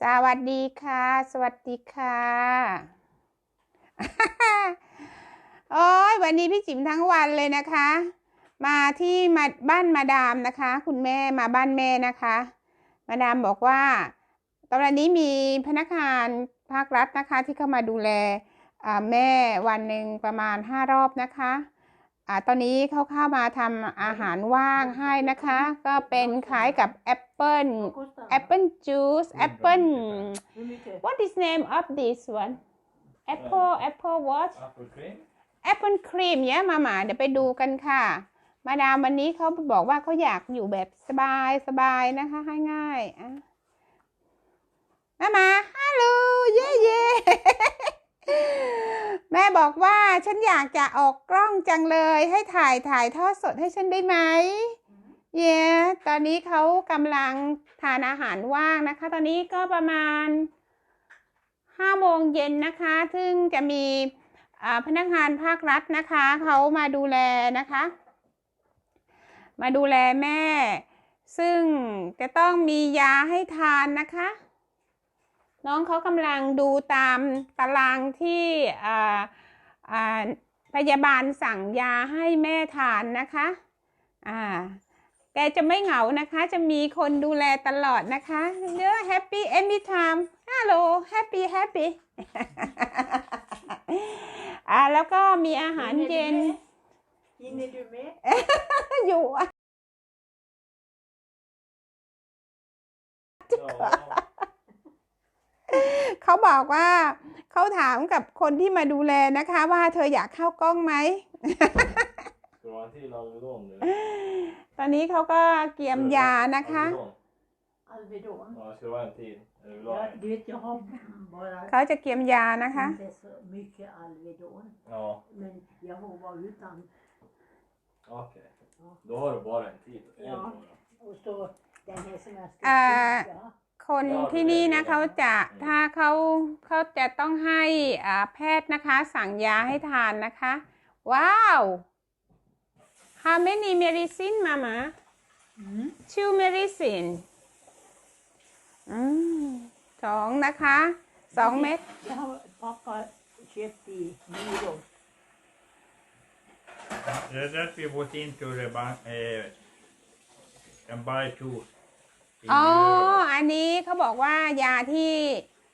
สวัสดีค่ะ สวัสดีค่ะ โอ้ยวันนี้พี่จิ๋มทั้งวันเลยนะคะ มาที่มาบ้านมาดามนะคะ คุณแม่มาบ้านแม่นะคะ มาดามบอกว่า ตอนนี้มีพนักงานภาครัฐนะคะ ที่เข้ามาดูแลแม่วันหนึ่งประมาณห้ารอบนะคะ อ่าตอนนี้เขาเข้ามาทำอาหารว่างให้นะคะ ก็เป็นคล้ายกับแอปเปิล apple juice apple what is name of this one apple apple what Apple cream? apple cream เนี่ยมาหมาเดี๋ยวไปดูกันค่ะ มาดามวันนี้เขาบอกว่าเขาอยากอยู่แบบสบายสบายนะคะให้ง่ายๆอะมามาฮัลโหลเย่เย่ แม่บอกว่าฉันอยากจะออกกล้องจังเลยให้ถ่ายถ่ายทอดสดให้ฉันได้ไหมเย้ตอนนี้เขากำลังทานอาหารว่างนะคะ ตอนนี้ก็ประมาณห้าโมงเย็นนะคะ ซึ่งจะมีอ่าพนักงานภาครัฐนะคะ เขามาดูแลนะคะ มาดูแลแม่ ซึ่งจะต้องมียาให้ทานนะคะ น้องเขากำลังดูตามตารางที่อ่าอ่าพยาบาลสั่งยาให้แม่ทานนะคะอ่าแกจะไม่เหงานะคะ จะมีคนดูแลตลอดนะคะเยอะ happy anytime hello happy happy อ่าแล้วก็มีอาหารเย็น Hinner du med? อยู่อะ Ja. เขาบอกว่าเขาถามกับคนที่มาดูแลนะคะ ว่าเธออยากเข้ากล้องไหม Ska du ha en till Alvedon nu? ตอนนี้เขาก็เกียมยานะคะ Alvedon? Alvedon? Ja, ska du ha en till? Eller vill du ha Ja, en? du vet, jag har bara เขาจะเกียมยานะคะ inte så mycket Alvedon. Ja, Men jag har bara utan. okej. Då har du bara en till. En Ja. bara. Och så den här som jag ska Äh, tugga. คนที่นี่นะเขาจะถ้าเขาเขาจะต้องให้อ่าแพทย์นะคะ สั่งยาให้ทานนะคะ ว้าว how many medicine mama Mm. two medicine อืมสองนะคะสองเม็ด Det har pappa köpt i Myrå. Det är därför vi gått in till det ban- eh, en bajtjos. อ๋อ อันนี้เขาบอกว่ายาที่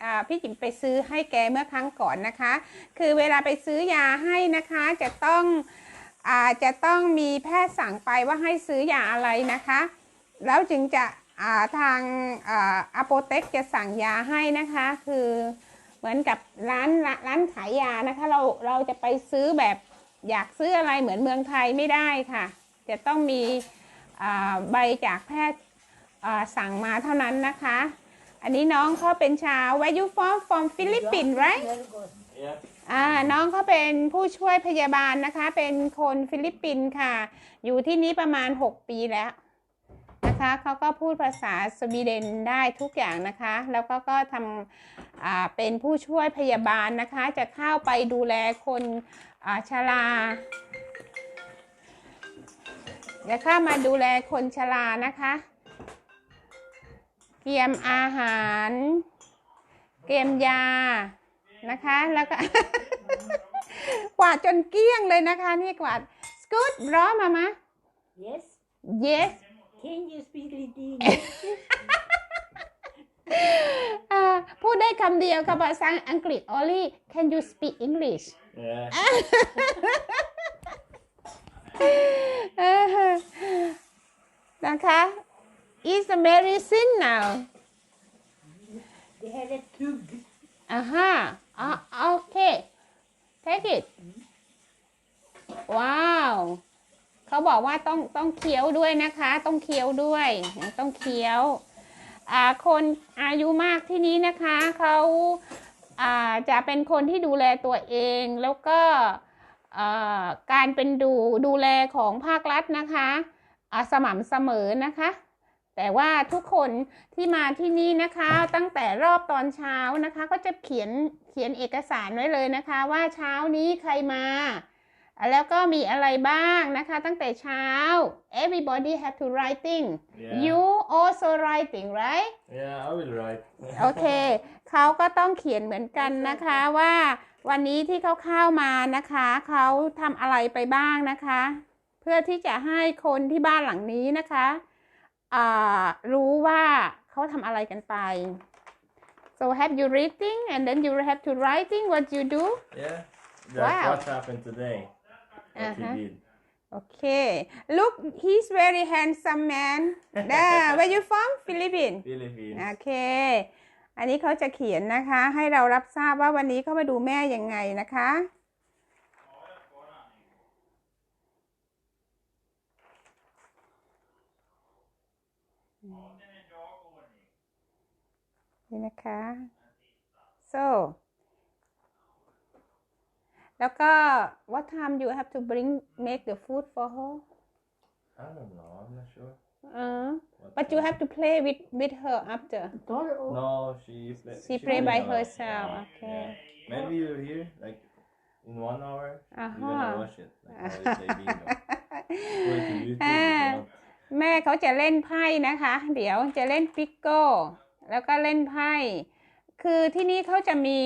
อ่าพี่จิ๋มไปซื้อให้แกเมื่อครั้งก่อนนะคะ คือเวลาไปซื้อยาให้นะคะจะต้องอาจะต้องมีแพทย์สั่งไปว่าให้ซื้อยาอะไรนะคะ แล้วจึงจะอ่าทางอาโปเต็กจะสั่งยาให้นะคะ คือเหมือนกับร้านร้านร้านขายยานะคะ เราเราจะไปซื้อแบบอยากซื้ออะไรเหมือนเมืองไทยไม่ได้ค่ะ จะต้องมีอ่าใบจากแพทย์อ่า สั่งมาเท่านั้นนะคะ อันนี้น้องเขาเป็นชาว Where you from from Philippines right Helgos. Ja. อ่าน้องเขาเป็นผู้ช่วยพยาบาลนะคะ เป็นคนฟิลิปปินส์ค่ะ อยู่ที่นี่ประมาณ 6 ปีแล้วนะคะเขาก็พูดภาษาสวีเดนได้ทุกอย่างนะคะ แล้วก็ก็ทำอ่าเป็นผู้ช่วยพยาบาลนะคะ จะเข้าไปดูแลคนอ่าชราจะเข้ามาดูแลคนชรานะคะเต รียมอาหาร เตรียมยานะคะ แล้วก็ กวาดจนเกลี้ยงเลยนะคะ นี่กวาดสกูตร้อมามะ Yes. yes Can you speak lite English? อ่าพูดได้คำเดียวค่ะภาษาอังกฤษ only can you speak English Ja. เออนะคะ is a medicine now Det här är tugg. อ่าฮะอ่าโอเค take it ว้าวเขาบอกว่าต้องต้องเคี้ยวด้วยนะคะ ต้องเคี้ยวด้วยต้องเคี้ยวอ่าคนอายุมากที่นี้นะคะเขาอ่าจะเป็นคนที่ดูแลตัวเองแล้วก็อ่าการเป็นดูดูแลของภาครัฐนะคะอ่าสม่ำเสมอนะคะ แต่ว่าทุกคนที่มาที่นี่นะคะ ตั้งแต่รอบตอนเช้านะคะ ก็จะเขียนเขียนเอกสารไว้เลยนะคะ ว่าเช้านี้ใครมาแล้วก็มีอะไรบ้างนะคะ ตั้งแต่เช้า everybody have to writing Yeah. you also writing right Yeah, I will write. โอเคเขาก็ต้องเขียนเหมือนกันนะคะว่าวันนี้ที่เขาเข้ามานะคะ เขาทำอะไรไปบ้างนะคะ เพื่อที่จะให้คนที่บ้านหลังนี้นะคะอ่า รู้ว่าเขาทำอะไรกันไป so have you reading and then you have to writing what you do Yeah. That's Wow. what happened today. What Uh-huh. he did. okay look he's very handsome man there where you from Philippines Philippines. โอเคอันนี้เขาจะเขียนนะคะ ให้เรารับทราบว่าวันนี้เขามาดูแม่ยังไงนะคะ นี่นะคะ so แล้วก็ what time do you have to bring make the food for her? I don't know I'm not sure. Uh, but you have to play with with her after. No she play, she, she play by herself yeah. okay. Yeah. maybe you're here like in one hour uh-huh. you're gonna uh-huh. watch it. Like, how you play bingo. Go to YouTube if อ่า you want. แม่เขาจะเล่นไพ่นะคะ เดี๋ยวจะเล่นปิกโก้แล้วก็เล่นไพ่ คือที่นี่เขาจะมี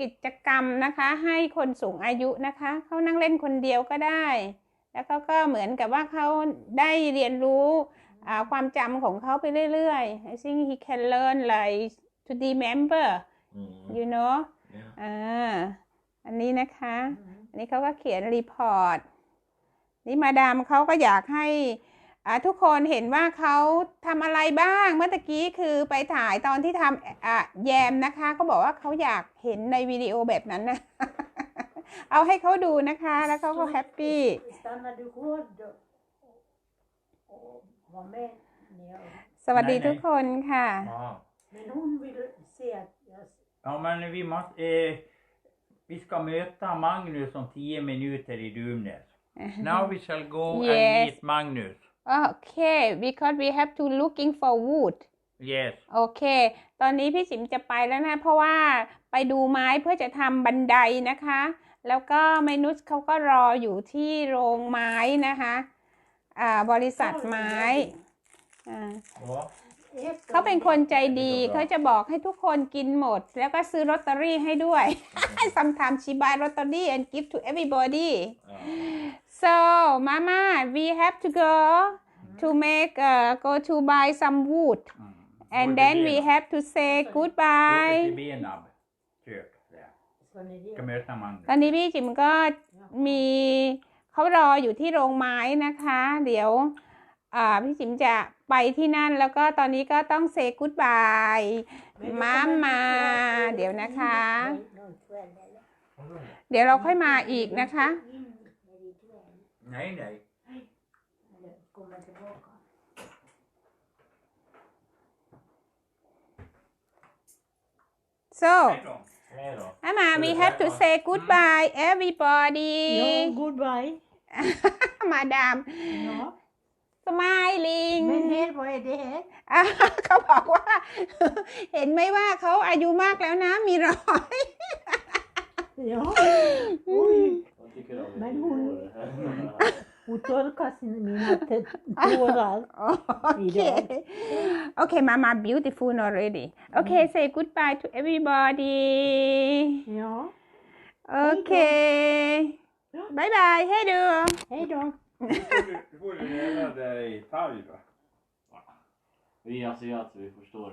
กิจกรรมนะคะ ให้คนสูงอายุนะคะเขานั่งเล่นคนเดียวก็ได้ แล้วก็ก็เหมือนกับว่าเขาได้เรียนรู้อ่าความจำของเขาไปเรื่อยๆ I think he can learn like to remember Mm. you know Yeah. อ่าอันนี้นะคะ อันนี้เขาก็เขียนรีพอร์ตนี่มาดามเขาก็อยากให้อ่า ทุกคนเห็นว่าเขาทำอะไรบ้างเมื่อตะกี้คือไปถ่ายตอนที่ทำอะแยมนะคะเขาบอกว่าเขาอยากเห็นในวิดีโอแบบนั้นนะ เอาให้เขาดูนะคะ แล้วเขาก็แฮปปี้ Stannar du kvar då? Och var med nere. สวัสดีไหนๆทุกคนค่ะ Ja. Men hon vill se att jag... ja, men vi måste... Eh, vi ska möta Magnus om 10 minuter i Dumnes. Now we shall go and Yes. meet Magnus. โอเค because we have to looking for wood Yes. โอเค ตอนนี้พี่สิมจะไปแล้วนะ เพราะว่าไปดูไม้เพื่อจะทำบันไดนะคะ แล้วก็เมนุสเขาก็รออยู่ที่โรงไม้นะคะอ่าบริษัทไม้อ่า What? เขาเป็นคนใจดีเขาจะบอกให้ทุกคนกินหมด แล้วก็ซื้อลอตเตอรี่ให้ด้วย sometimes she buy lottery and give to everybody Oh. So mama we have to go to make uh, go to buy some wood Mm. and Går then till we Benab. have to say Går goodbye till Benab. Kök där. Ska ni Ska det? möta Magnus. ตอนนี้พี่จิมก็มีเขารออยู่ที่โรงไม้นะคะ เดี๋ยวอ่าพี่จิมจะไปที่นั่นแล้วก็ตอนนี้ก็ต้องเซ y g กู o บาย Men du มา kommer มา inte vara เดี๋ยวนะคะ Nej, någon kväll eller? เดี๋ยวเราค่อยมาอีกนะคะ In när det är kväll. Nej, nej. Eller kommer tillbaka. so Hej då. Hej då. อามา we have to say goodbye everybody Ja, goodbye. มาดาม Ja. smiling Men här, vad är det här? อะเขาบอกว่า เห็นไหมว่าเขาอายุมากแล้วนะ มีรอย Ja. Oj, Vad tycker du om Men mitt hon- hår? hon torkar sin- mina t- tårar. โอเคโอเคมามา beautiful already โอเค say goodbye to everybody Ja. โอเคบายบายให้ดู Hej då. Du får ju reda dig i talg då. Vi asiater, vi förstår